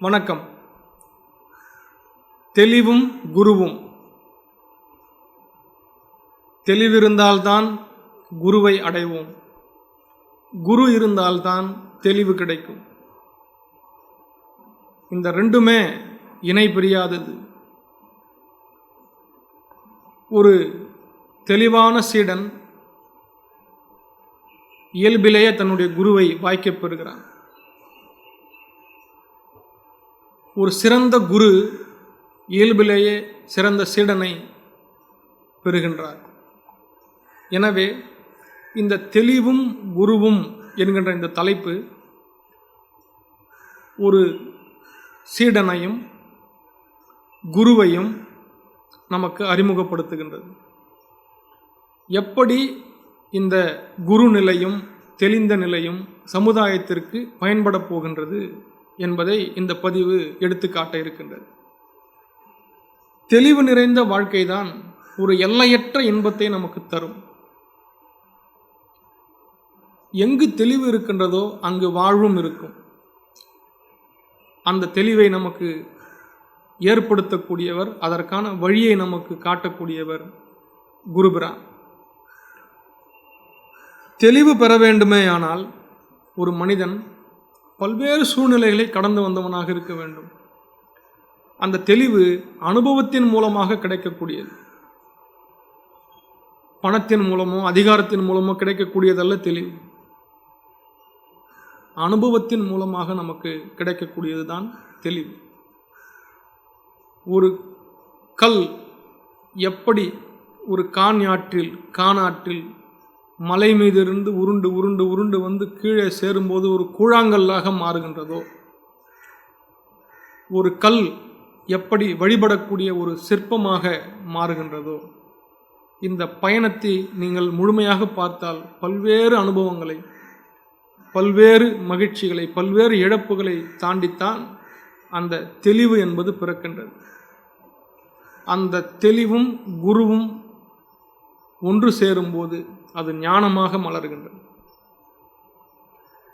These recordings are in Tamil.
வணக்கம். தெளிவும் குருவும். தெளிவிருந்தால்தான் குருவை அடைவோம். குரு இருந்தால்தான் தெளிவு கிடைக்கும். இந்த ரெண்டுமே இணை பிரியாதது. ஒரு தெளிவான சீடன் இயல்பிலேயே தன்னுடைய குருவை வாய்க்கப் பெறுகிறான். ஒரு சிறந்த குரு இயல்பிலேயே சிறந்த சீடனை பெறுகின்றார். எனவே இந்த தெளிவும் குருவும் என்கின்ற இந்த தலைப்பு ஒரு சீடனையும் குருவையும் நமக்கு அறிமுகப்படுத்துகின்றது. எப்படி இந்த குரு நிலையும் தெளிந்த நிலையும் சமுதாயத்திற்கு பயன்படப் போகின்றது? என்பதை இந்த பதிவு எடுத்துக்காட்ட இருக்கின்றது. தெளிவு நிறைந்த வாழ்க்கைதான் ஒரு எல்லையற்ற இன்பத்தை நமக்கு தரும். எங்கு தெளிவு இருக்கின்றதோ அங்கு வாழ்வும் இருக்கும். அந்த தெளிவை நமக்கு ஏற்படுத்தக்கூடியவர் அதற்கான வழியை நமக்கு காட்டக்கூடியவர் குருபிரான். தெளிவு பெற வேண்டுமே ஆனால் ஒரு மனிதன் பல்வேறு சூழ்நிலைகளை கடந்து வந்தவனாக இருக்க வேண்டும். அந்த தெளிவு அனுபவத்தின் மூலமாக கிடைக்கக்கூடியது. பணத்தின் மூலமோ அதிகாரத்தின் மூலமோ கிடைக்கக்கூடியதல்ல தெளிவு. அனுபவத்தின் மூலமாக நமக்கு கிடைக்கக்கூடியது தான் தெளிவு. ஒரு கல் எப்படி ஒரு கான்யாற்றில் கானாற்றில் மலை மீதிருந்து உருண்டு உருண்டு உருண்டு வந்து கீழே சேரும்போது ஒரு கூழாங்கல்லாக மாறுகின்றதோ? ஒரு கல் எப்படி வழிபடக்கூடிய ஒரு சிற்பமாக மாறுகின்றதோ? இந்த பயணத்தை நீங்கள் முழுமையாக பார்த்தால் பல்வேறு அனுபவங்களை பல்வேறு மகிழ்ச்சிகளை பல்வேறு இழப்புகளை தாண்டித்தான் அந்த தெளிவு என்பது பிறக்கின்றது. அந்த தெளிவும் குருவும் ஒன்று சேரும்போது அது ஞானமாக மலர்கின்றது.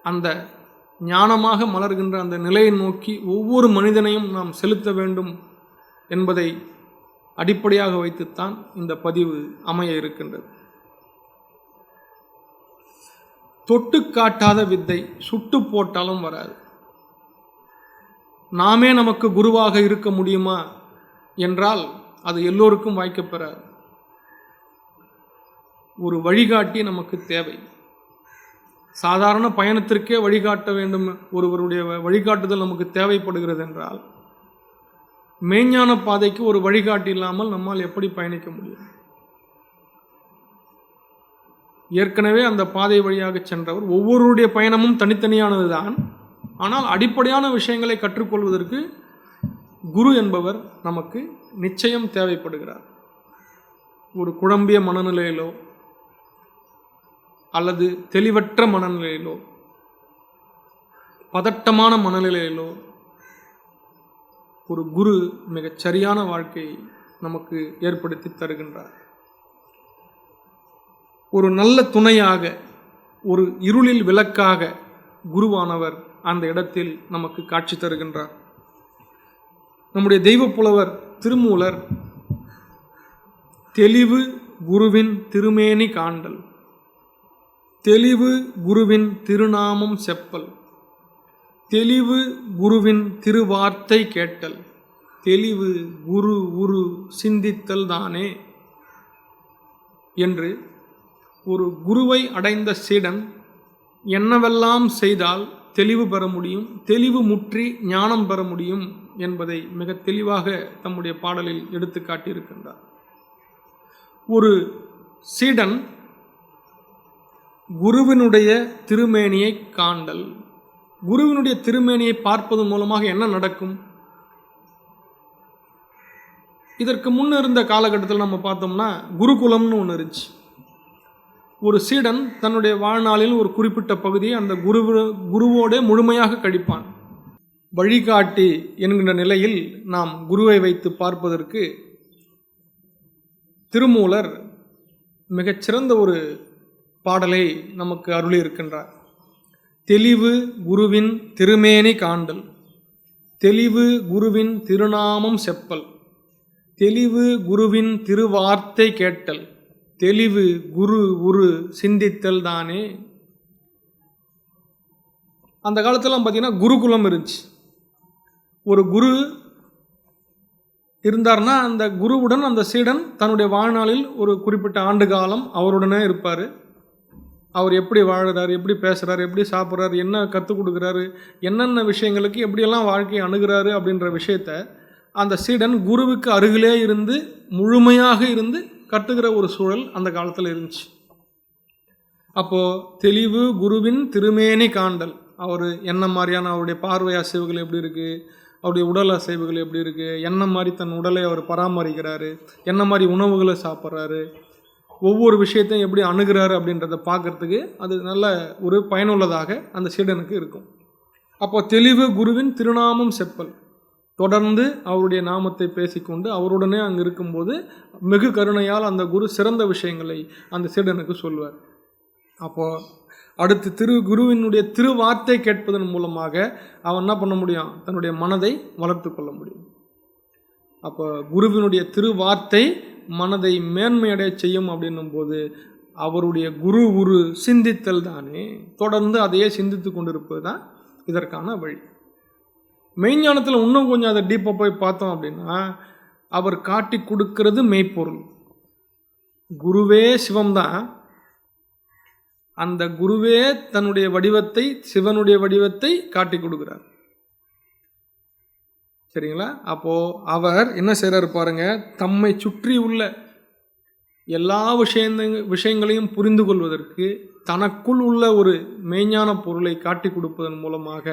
அந்த ஞானமாக மலர்கின்ற அந்த நிலையை நோக்கி ஒவ்வொரு மனிதனையும் நாம் செலுத்த வேண்டும் என்பதை அடிப்படையாக வைத்துத்தான் இந்த பதிவு அமைய இருக்கின்றது. தொட்டு காட்டாத வித்தை சுட்டு போட்டாலும் வராது. நாமே நமக்கு குருவாக இருக்க முடியுமா? என்றால் அது எல்லோருக்கும் வாய்க்கப்பெறாது ஒரு வழிகாட்டி நமக்கு தேவை. சாதாரண பயணத்திற்கே வழிகாட்ட வேண்டும். ஒருவருடைய வழிகாட்டுதல் நமக்கு தேவைப்படுகிறது என்றால் மெய்ஞான பாதைக்கு ஒரு வழிகாட்டி இல்லாமல் நம்மால் எப்படி பயணிக்க முடியும்? ஏற்கனவே அந்த பாதை வழியாக சென்றவர் ஒவ்வொருடைய பயணமும் தனித்தனியானது தான் ஆனால் அடிப்படையான விஷயங்களை கற்றுக்கொள்வதற்கு குரு என்பவர் நமக்கு நிச்சயம் தேவைப்படுகிறார். ஒரு குழம்பிய மனநிலையிலோ அல்லது தெளிவற்ற மனநிலையிலோ பதட்டமான மனநிலையிலோ ஒரு குரு மிகச் சரியான வாழ்க்கையை நமக்கு ஏற்படுத்தி தருகின்றார். ஒரு நல்ல துணையாக ஒரு இருளில் விளக்காக குருவானவர் அந்த இடத்தில் நமக்கு காட்சி தருகின்றார். நம்முடைய தெய்வப்புலவர் திருமூலர் தெளிவு குருவின் திருமேனி காண்டல் தெளிவு குருவின் திருநாமம் செப்பல். தெளிவு குருவின் திருவார்த்தை கேட்டல். தெளிவு குரு உரு சிந்தித்தல் தானே என்று ஒரு குருவை அடைந்த சீடன் என்னவெல்லாம் செய்தால் தெளிவு பெற முடியும் தெளிவு முற்றி ஞானம் பெற முடியும் என்பதை மிக தெளிவாக தம்முடைய பாடலில் எடுத்து காட்டியிருக்கின்றார். ஒரு சீடன் குருவினுடைய திருமேனியை காண்டல் குருவினுடைய திருமேனியை பார்ப்பது மூலமாக என்ன நடக்கும்? இதற்கு முன்ன இருந்த காலகட்டத்தில் நம்ம பார்த்தோம்னா குருகுலம்னு ஒன்று இருந்துச்சு. ஒரு சீடன் தன்னுடைய வாழ்நாளில் ஒரு குறிப்பிட்ட பகுதியை அந்த குரு குருவோடே முழுமையாக கழிப்பான் வழிகாட்டி என்கின்ற நிலையில் நாம் குருவை வைத்து பார்ப்பதற்கு திருமூலர் மிகச்சிறந்த ஒரு பாடலை நமக்கு அருளி இருக்கின்றார் தெளிவு குருவின் திருமேனி காண்டல். தெளிவு குருவின் திருநாமம் செப்பல். தெளிவு குருவின் திருவார்த்தை கேட்டல். தெளிவு குரு உரு சிந்தித்தல் தானே. அந்த காலத்திலாம் பார்த்திங்கன்னா குருகுலம் இருந்துச்சு. ஒரு குரு இருந்தார்னா அந்த குருவுடன் அந்த சீடன் தன்னுடைய வாழ்நாளில் ஒரு குறிப்பிட்ட ஆண்டு காலம் அவருடனே இருப்பார். அவர் எப்படி வாழ்கிறார் எப்படி பேசுகிறார் எப்படி சாப்பிட்றாரு என்ன கற்றுக் கொடுக்குறாரு என்னென்ன விஷயங்களுக்கு எப்படியெல்லாம் வாழ்க்கையை அணுகிறாரு அப்படின்ற விஷயத்த அந்த சீடன் குருவுக்கு அருகிலே இருந்து முழுமையாக இருந்து கற்றுக்கிற ஒரு சூழல் அந்த காலத்தில் இருந்துச்சு. அப்போது தெளிவு குருவின் திருமேனி காண்டல். அவர் என்ன மாதிரியான அவருடைய பார்வை அசைவுகள் எப்படி இருக்குது அவருடைய உடல் அசைவுகள் எப்படி இருக்குது என்ன மாதிரி தன் உடலை அவர் பராமரிக்கிறாரு என்ன மாதிரி உணவுகளை சாப்பிட்றாரு ஒவ்வொரு விஷயத்தையும் எப்படி அணுகிறாரு அப்படின்றத பார்க்கறதுக்கு அது நல்ல ஒரு பயனுள்ளதாக அந்த சீடனுக்கு இருக்கும். அப்போ தெளிவு குருவின் திருநாமம் செப்பல். தொடர்ந்து அவருடைய நாமத்தை பேசிக்கொண்டு அவருடனே அங்கே இருக்கும்போது மிகு கருணையால் அந்த குரு சிறந்த விஷயங்களை அந்த சீடனுக்கு சொல்வார் அப்போது அடுத்து திரு குருவினுடைய திருவார்த்தை கேட்பதன் மூலமாக அவன் என்ன பண்ண முடியும்? தன்னுடைய மனதை வளர்த்து கொள்ள முடியும். அப்போ குருவினுடைய திருவார்த்தை மனதை மேன்மையடைய செய்யும் அப்படின்னும் போது அவருடைய குரு உரு சிந்தித்தல் தானே தொடர்ந்து அதையே சிந்தித்து கொண்டிருப்பது தான் இதற்கான வழி. மெய்ஞானத்தில் இன்னும் கொஞ்சம் அதை டீப்பாக போய் பார்த்தோம் அப்படின்னா அவர் காட்டி கொடுக்கிறது மெய்ப்பொருள். குருவே சிவம்தான். அந்த குருவே தன்னுடைய வடிவத்தை சிவனுடைய வடிவத்தை காட்டி கொடுக்குறார். சரிங்களா அப்போது அவர் என்ன செய்கிறார் பாருங்கள் தம்மை சுற்றி உள்ள எல்லா விஷயங்க விஷயங்களையும் புரிந்து கொள்வதற்கு தனக்குள் உள்ள ஒரு மெய்ஞான பொருளை காட்டி கொடுப்பதன் மூலமாக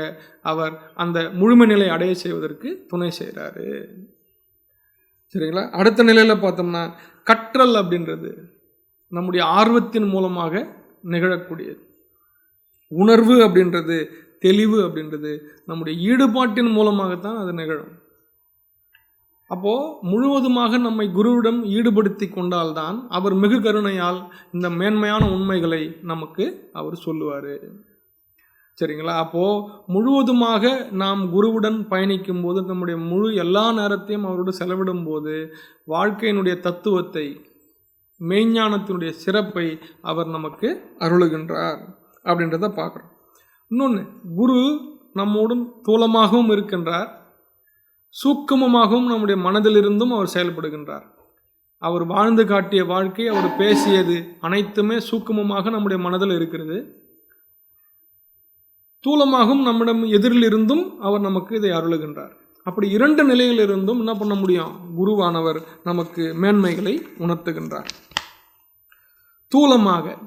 அவர் அந்த முழுமை நிலை அடைய செய்வதற்கு துணை செய்கிறாரு சரிங்களா? அடுத்த நிலையில் பார்த்தோம்னா கற்றல் அப்படின்றது நம்முடைய ஆர்வத்தின் மூலமாக நிகழக்கூடியது. உணர்வு அப்படின்றது தெளிவு அப்படின்றது நம்முடைய ஈடுபாட்டின் மூலமாகத்தான் அது நிகழும். அப்போது முழுவதுமாக நம்மை குருவிடம் ஈடுபடுத்தி கொண்டால்தான் அவர் மிகு கருணையால் இந்த மேன்மையான உண்மைகளை நமக்கு அவர் சொல்லுவார். சரிங்களா? அப்போது முழுவதுமாக நாம் குருவுடன் பயணிக்கும் போது நம்முடைய முழு எல்லா நேரத்தையும் அவரோடு செலவிடும் போது வாழ்க்கையினுடைய தத்துவத்தை மெய்ஞானத்தினுடைய சிறப்பை அவர் நமக்கு அருளுகின்றார் அப்படின்றத பார்க்குறோம். இன்னொன்று குரு நம்முடன் தூலமாகவும் இருக்கின்றார். சூக்குமமாகவும் நம்முடைய மனதிலிருந்தும் அவர் செயல்படுகின்றார். அவர் வாழ்ந்து காட்டிய வாழ்க்கை அவர் பேசியது அனைத்துமே சூக்குமமாக நம்முடைய மனதில் இருக்கிறது. தூலமாகவும் நம்மிடம் எதிரில் இருந்தும் அவர் நமக்கு இதை அருளுகின்றார். அப்படி இரண்டு நிலையிலிருந்தும் என்ன பண்ண முடியும்? குருவானவர் நமக்கு மேன்மைகளை உணர்த்துகின்றார். தூலமாக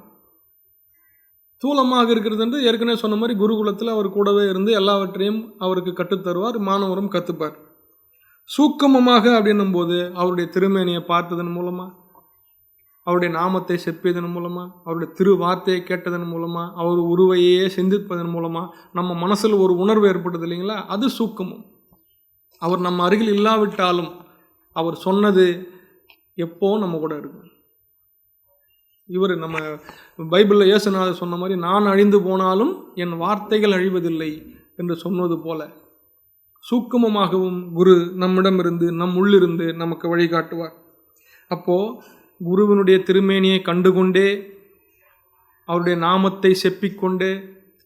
ஸ்தூலமாக இருக்கிறது என்று ஏற்கனவே சொன்ன மாதிரி குருகுலத்தில் அவர் கூடவே இருந்து எல்லாவற்றையும் அவருக்கு கற்றுத்தருவார் மாணவரும் கற்றுப்பார் சூக்கமமாக அப்படின்னும் போது அவருடைய திருமேனியை பார்த்ததன் மூலமாக அவருடைய நாமத்தை செப்பியதன் மூலமாக அவருடைய திரு வார்த்தையை கேட்டதன் மூலமாக அவர் உருவையே சிந்திப்பதன் மூலமாக நம்ம மனசில் ஒரு உணர்வு ஏற்படுது இல்லைங்களா? அது சூக்கமும். அவர் நம்ம அருகில் இல்லாவிட்டாலும் அவர் சொன்னது எப்போ நம்ம கூட இருக்கும். இவர் நம்ம பைபிளில் இயேசுநாதர் சொன்ன மாதிரி நான் அழிந்து போனாலும் என் வார்த்தைகள் அழிவதில்லை என்று சொன்னது போல சூக்குமமாகவும் குரு நம்மிடமிருந்து நம் உள்ளிருந்து நமக்கு வழிகாட்டுவார் அப்போது குருவினுடைய திருமேனியை கண்டுகொண்டே அவருடைய நாமத்தை செப்பிக்கொண்டே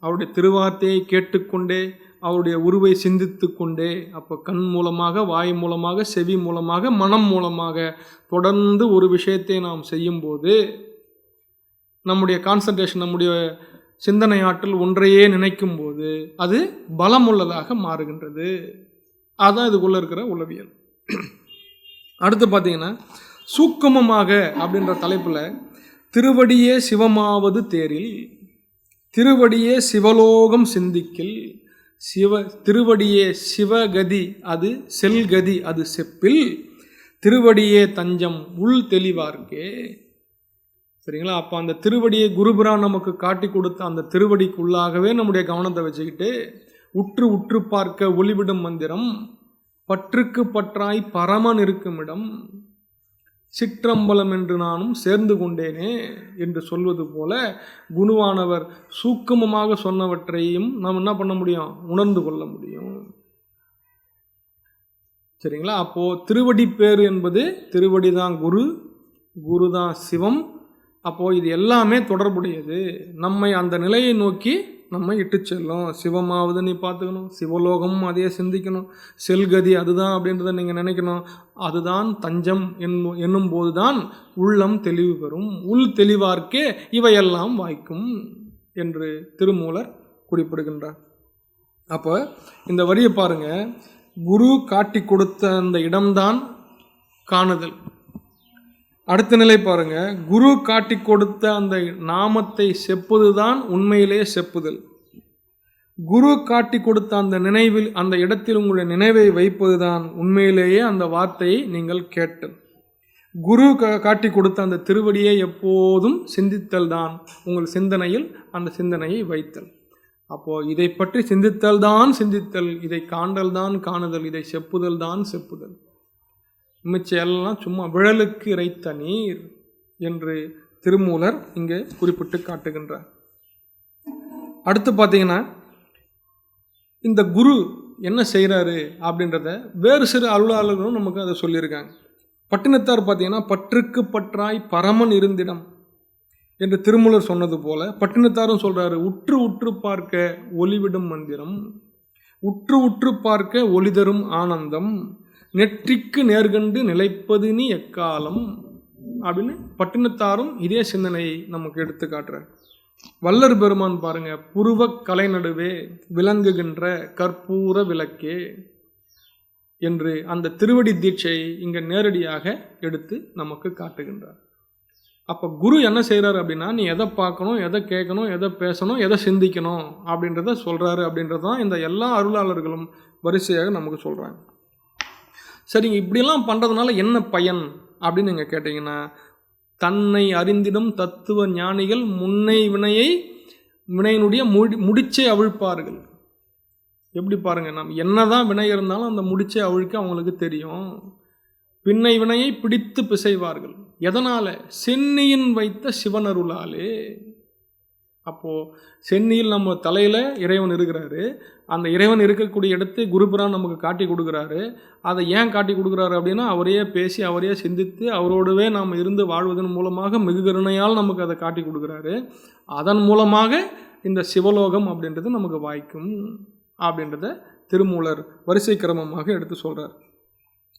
அவருடைய திருவார்த்தையை கேட்டுக்கொண்டே அவருடைய உருவை சிந்தித்து கொண்டே அப்போ கண் மூலமாக வாய் மூலமாக செவி மூலமாக மனம் மூலமாக தொடர்ந்து ஒரு விஷயத்தை நாம் செய்யும்போது நம்முடைய கான்சன்ட்ரேஷன் நம்முடைய சிந்தனை ஆற்றல் ஒன்றையே நினைக்கும் போது அது பலமுள்ளதாக மாறுகின்றது. அதுதான் இதுக்குள்ளே இருக்கிற உளவியல். அடுத்து பார்த்தீங்கன்னா சூக்கமமாக அப்படின்ற தலைப்பில் திருவடியே சிவமாவது தேரில் திருவடியே சிவலோகம் சிந்திக்கில் சிவ திருவடியே சிவகதி அது செல்கதி அது செப்பில் திருவடியே தஞ்சம் உள் தெளிவார்க்கே சரிங்களா? அப்போ அந்த திருவடியை குருபுரான் நமக்கு காட்டி கொடுத்த அந்த திருவடிக்குள்ளாகவே நம்முடைய கவனத்தை வச்சுக்கிட்டு உற்று உற்று பார்க்க ஒளிவிடும் மந்திரம் பற்றுக்கு பற்றாய் பரமன் இருக்கும் இடம் சிற்றம்பலம் என்று நானும் சேர்ந்து கொண்டேனே என்று சொல்வது போல குருவானவர் சூக்குமமாக சொன்னவற்றையும் நாம் என்ன பண்ண முடியும்? உணர்ந்து கொள்ள முடியும். சரிங்களா? அப்போது திருவடி பேர் என்பது திருவடி தான் குரு குரு தான் சிவம் அப்போது இது எல்லாமே தொடர்புடையது. நம்மை அந்த நிலையை நோக்கி நம்ம இட்டு செல்லும். சிவமாவது நீ பார்த்துக்கணும். சிவலோகமும் அதையே சிந்திக்கணும். செல்கதி அதுதான் அப்படின்றத நீங்கள் நினைக்கணும். அதுதான் தஞ்சம் என்னும் என்னும் போது தான் உள்ளம் தெளிவு பெறும். உள் தெளிவார்க்கே இவையெல்லாம் வாய்க்கும் என்று திருமூலர் குறிப்பிடுகின்றார். அப்போ இந்த வரியை பாருங்க. குரு காட்டி கொடுத்த அந்த இடம்தான் காணுதல். அடுத்த நிலை பாருங்க. குரு காட்டி கொடுத்த அந்த நாமத்தை செப்புதுதான் உண்மையிலே செப்புதல். குரு காட்டி கொடுத்த அந்த நினைவில் அந்த இடத்தில் உங்களுடைய நினைவை வைப்பது தான் உண்மையிலேயே அந்த வார்த்தையை நீங்கள் கேட்டல். குரு காட்டி கொடுத்த அந்த திருவடியை எப்போதும் சிந்தித்தல் தான் உங்கள் சிந்தனையில் அந்த சிந்தனையை வைத்தல். அப்போது இதை பற்றி சிந்தித்தல் தான் சிந்தித்தல் இதை காண்டல் தான் காணுதல் இதை செப்புதல் தான் செப்புதல். மிச்சையெல்லாம் சும்மா விழலுக்கு இறைத்த நீர் என்று திருமூலர் இங்கே குறிப்பிட்டு காட்டுகின்றார். அடுத்து பார்த்தீங்கன்னா இந்த குரு என்ன செய்கிறாரு அப்படின்றத வேறு சிறு அலுவலாளர்களும் நமக்கு அதை சொல்லியிருக்காங்க. பட்டினத்தார் பார்த்தீங்கன்னா பற்றுக்கு பற்றாய் பரமன் இருந்திடம் என்று திருமூலர் சொன்னது போல பட்டினத்தாரும் சொல்கிறாரு உற்று உற்று பார்க்க ஒளிவிடும் மந்திரம் உற்று உற்று பார்க்க ஒளிதரும் ஆனந்தம் நெற்றிக்கு நேர்கண்டு நிலைப்பது நீ எக்காலம்? அப்படின்னு பட்டினத்தாரும் இதே சிந்தனையை நமக்கு எடுத்து காட்டுறார். வல்லர் பெருமான் பாருங்க புருவ கலை நடுவே விளங்குகின்ற கற்பூர விளக்கே என்று அந்த திருவடி தீட்சையை இங்கே நேரடியாக எடுத்து நமக்கு காட்டுகின்றார். அப்போ குரு என்ன செய்கிறாரு அப்படின்னா நீ எதை பார்க்கணும் எதை கேட்கணும் எதை பேசணும் எதை சிந்திக்கணும் அப்படின்றத சொல்கிறாரு அப்படின்றது தான் இந்த எல்லா அருளாளர்களும் வரிசையாக நமக்கு சொல்கிறாங்க சரிங்க இப்படிலாம் பண்ணுறதுனால என்ன பயன் அப்படின்னு நீங்கள் கேட்டிங்கன்னா தன்னை அறிந்திடும் தத்துவ ஞானிகள் முன்னை வினையை வினையினுடைய முடி முடிச்சை அவிழ்ப்பார்கள். எப்படி பாருங்கள் நம்ம என்னதான் வினை இருந்தாலும் அந்த முடிச்சை அவிழ்க்க அவங்களுக்கு தெரியும். பின்னை வினையை பிடித்து பிசைவார்கள். எதனால்? சென்னியின் வைத்த சிவனருளாலே. அப்போது சென்னியில் நம்ம தலையில் இறைவன் இருக்கிறாரு. அந்த இறைவன் இருக்கக்கூடிய இடத்தை குருபுரான் நமக்கு காட்டி கொடுக்குறாரு. அதை ஏன் காட்டி கொடுக்குறாரு அப்படின்னா அவரையே பேசி அவரையே சிந்தித்து அவரோடவே நாம் இருந்து வாழ்வதன் மூலமாக மிகு கருணையால் நமக்கு அதை காட்டி கொடுக்குறாரு. அதன் மூலமாக இந்த சிவலோகம் அப்படின்றது நமக்கு வாய்க்கும் அப்படின்றத திருமூலர் வரிசை கிரமமாக எடுத்து சொல்கிறார்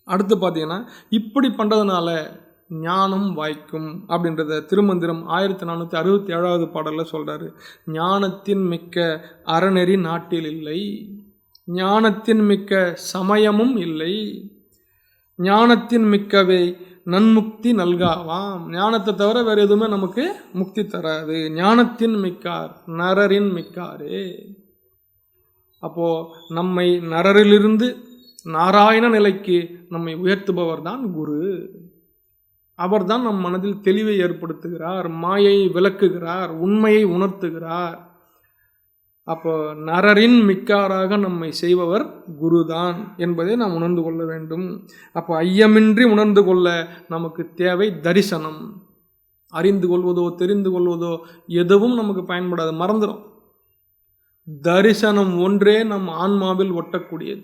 அடுத்து பார்த்தீங்கன்னா இப்படி பண்ணுறதுனால ஞானம் வாய்க்கும் அப்படின்றத திருமந்திரம் ஆயிரத்தி நானூற்றி அறுபத்தி ஏழாவது பாடலில் சொல்கிறாரு ஞானத்தின் மிக்க அறநெறி நாட்டில் இல்லை ஞானத்தின் மிக்க சமயமும் இல்லை ஞானத்தின் மிக்கவை நன்முக்தி நல்காவாம். ஞானத்தை தவிர வேறு எதுவுமே நமக்கு முக்தி தராது. ஞானத்தின் மிக்கார் நரரின் மிக்காரே. அப்போது நம்மை நரரிலிருந்து நாராயண நிலைக்கு நம்மை உயர்த்துபவர் தான் குரு. அவர்தான் நம் மனதில் தெளிவை ஏற்படுத்துகிறார் மாயை விளக்குகிறார் உண்மையை உணர்த்துகிறார். அப்போ நரரின் மிக்காராக நம்மை செய்பவர் குருதான் என்பதை நாம் உணர்ந்து கொள்ள வேண்டும். அப்போ ஐயமின்றி உணர்ந்து கொள்ள நமக்கு தேவை தரிசனம். அறிந்து கொள்வதோ தெரிந்து கொள்வதோ எதுவும் நமக்கு பயன்படாது மறந்துடும் தரிசனம் ஒன்றே நம் ஆன்மாவில் ஒட்டக்கூடியது.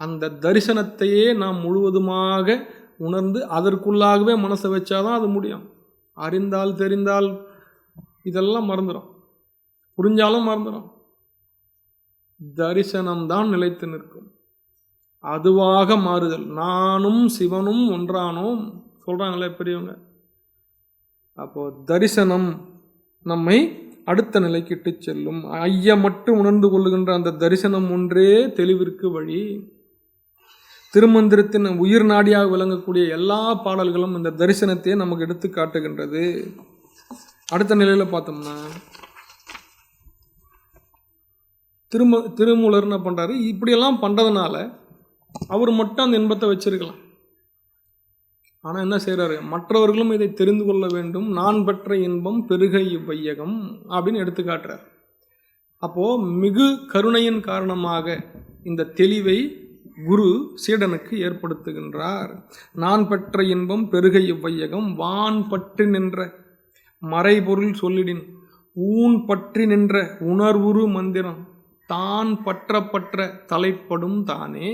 அந்த தரிசனத்தையே நாம் முழுவதுமாக உணர்ந்து அதற்குள்ளாகவே மனசை வச்சாதான் அது முடியும். அறிந்தால் தெரிந்தால் இதெல்லாம் மறந்துடும் புரிஞ்சாலும் மறந்துடும் தரிசனம்தான் நிலைத்து நிற்கும். அதுவாக மாறுதல். நானும் சிவனும் ஒன்றானோம் சொல்கிறாங்களே பெரியவங்க. அப்போது தரிசனம் நம்மை அடுத்த நிலைக்கு இட்டு செல்லும். ஐயா மட்டும் உணர்ந்து கொள்ளுகின்ற அந்த தரிசனம் ஒன்றே தெளிவிற்கு வழி. திருமந்திரத்தின் உயிர் நாடியாக விளங்கக்கூடிய எல்லா பாடல்களும் இந்த தரிசனத்தையே நமக்கு எடுத்து காட்டுகின்றது. அடுத்த நிலையில் பார்த்தோம்னா திரும திருமூலர் என்ன பண்ணுறாரு இப்படியெல்லாம் பண்ணுறதுனால அவர் மட்டும் அந்த இன்பத்தை வச்சிருக்கலாம். ஆனால் என்ன செய்கிறாரு மற்றவர்களும் இதை தெரிந்து கொள்ள வேண்டும். நான் பெற்ற இன்பம் பெருகை இவ்வையகம் அப்படின்னு எடுத்து காட்டுறார். அப்போது மிகு கருணையின் காரணமாக இந்த தெளிவை குரு சீடனுக்கு ஏற்படுத்துகின்றார். நான் பெற்ற இன்பம் பெருகை இவ்வையகம் வான் பற்றி நின்ற மறைபொருள் சொல்லிடின் ஊன் பற்றி நின்ற உணர்வுரு மந்திரம் தான் பற்ற பற்ற தலைப்படும் தானே.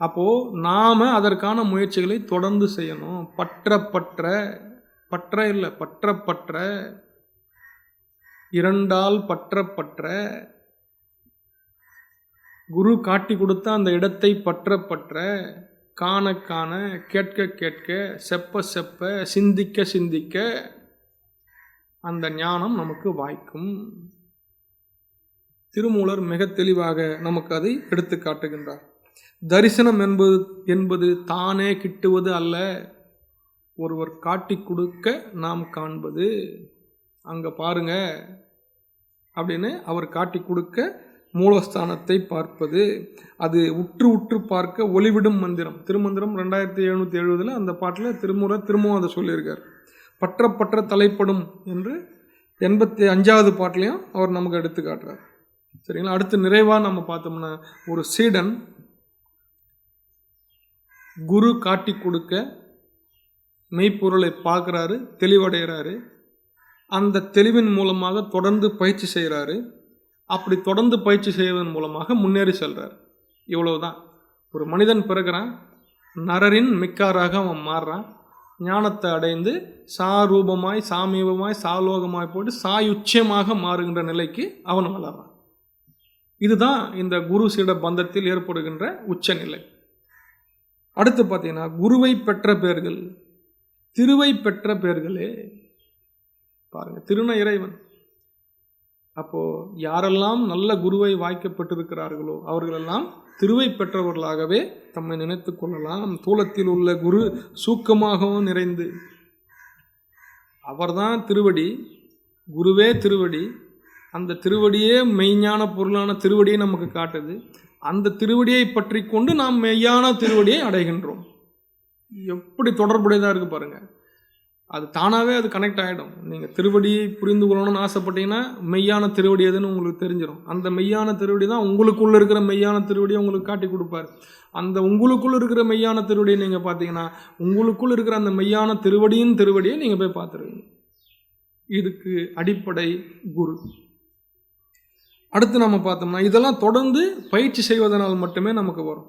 அப்போ நாம அதற்கான முயற்சிகளை தொடர்ந்து செய்யணும். பற்ற பற்ற பற்ற இல்லை பற்ற பற்ற இரண்டால் பற்ற பற்ற குரு காட்டி கொடுத்த அந்த இடத்தை பற்ற பற்ற காண காண கேட்க கேட்க செப்ப செப்ப சிந்திக்க சிந்திக்க அந்த ஞானம் நமக்கு வாய்க்கும். திருமூலர் மிக தெளிவாக நமக்கு அதை எடுத்து காட்டுகின்றார். தரிசனம் என்பது என்பது தானே கிட்டுவது அல்ல. ஒருவர் காட்டி கொடுக்க நாம் காண்பது. அங்கே பாருங்க அப்படின்னு அவர் காட்டி கொடுக்க மூலஸ்தானத்தை பார்ப்பது அது உற்று உற்று பார்க்க ஒளிவிடும் மந்திரம். திருமந்திரம் ரெண்டாயிரத்தி எழுநூற்றி எழுபதில் அந்த பாட்டில் திருமுறை திரும்பவும் அதை சொல்லியிருக்கார். பற்ற பற்ற தலைப்படும் என்று எண்பத்தி அஞ்சாவது பாட்டிலையும் அவர் நமக்கு எடுத்து காட்டுறார். சரிங்களா? அடுத்து நிறைவாக நம்ம பார்த்தோம்னா ஒரு சீடன் குரு காட்டி கொடுக்க மெய்ப்பொருளை பார்க்குறாரு தெளிவடைகிறாரு. அந்த தெளிவின் மூலமாக தொடர்ந்து பயிற்சி செய்கிறாரு. அப்படி தொடர்ந்து பயிற்சி செய்வதன் மூலமாக முன்னேறி செல்கிறார் இவ்வளவுதான். ஒரு மனிதன் பிறகுறான் நரரின் மிக்காராக அவன் மாறுறான். ஞானத்தை அடைந்து சாரூபமாய் சாமீபமாய் சாலோகமாய் போட்டு சாயுச்சியமாக மாறுகின்ற நிலைக்கு அவன் வளர்றான். இதுதான் இந்த குரு சீட பந்தத்தில் ஏற்படுகின்ற உச்சநிலை. அடுத்து பார்த்தீங்கன்னா குருவை பெற்ற பேர்கள் திருவை பெற்ற பேர்களே பாருங்கள் திருந இறைவன். அப்போது யாரெல்லாம் நல்ல குருவை வாய்க்கப்பட்டிருக்கிறார்களோ அவர்களெல்லாம் திருவை பெற்றவர்களாகவே தம்மை நினைத்து கொள்ளலாம். தூலத்தில் உள்ள குரு சூக்கமாகவும் நிறைந்து அவர்தான் திருவடி குருவே திருவடி. அந்த திருவடியே மெய்ஞான பொருளான திருவடியை நமக்கு காட்டுது. அந்த திருவடியை பற்றி கொண்டு நாம் மெய்யான திருவடியை அடைகின்றோம். எப்படி தொடர்புடையதாக இருக்குது பாருங்கள் அது தானாகவே அது கனெக்ட் ஆகிடும் நீங்கள் திருவடியை புரிந்து கொள்ளணும்னு ஆசைப்பட்டீங்கன்னா மெய்யான திருவடி எதுன்னு உங்களுக்கு தெரிஞ்சிடும் அந்த மெய்யான திருவடி தான் உங்களுக்குள்ளே இருக்கிற மெய்யான திருவடியை உங்களுக்கு காட்டி கொடுப்பார். அந்த உங்களுக்குள்ளே இருக்கிற மெய்யான திருவடியை நீங்கள் பார்த்தீங்கன்னா உங்களுக்குள் இருக்கிற அந்த மெய்யான திருவடியின் திருவடியை நீங்கள் போய் பார்த்துருவீங்க. இதுக்கு அடிப்படை குரு. அடுத்து நம்ம பார்த்தோம்னா இதெல்லாம் தொடர்ந்து பயிற்சி செய்வதனால் மட்டுமே நமக்கு வரும்.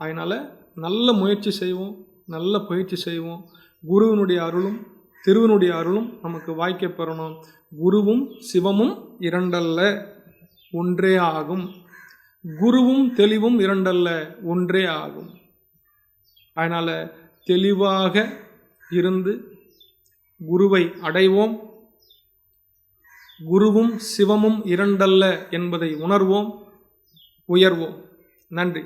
அதனால் நல்ல முயற்சி செய்வோம் நல்ல பயிற்சி செய்வோம். குருவினுடைய அருளும் திருவினுடைய அருளும் நமக்கு வாய்க்க பெறணும். குருவும் சிவமும் இரண்டல்ல ஒன்றே ஆகும். குருவும் தெளிவும் இரண்டல்ல ஒன்றே ஆகும். அதனால் தெளிவாக இருந்து குருவை அடைவோம். குருவும் சிவமும் இரண்டல்ல என்பதை உணர்வோம் உயர்வோம். நன்றி.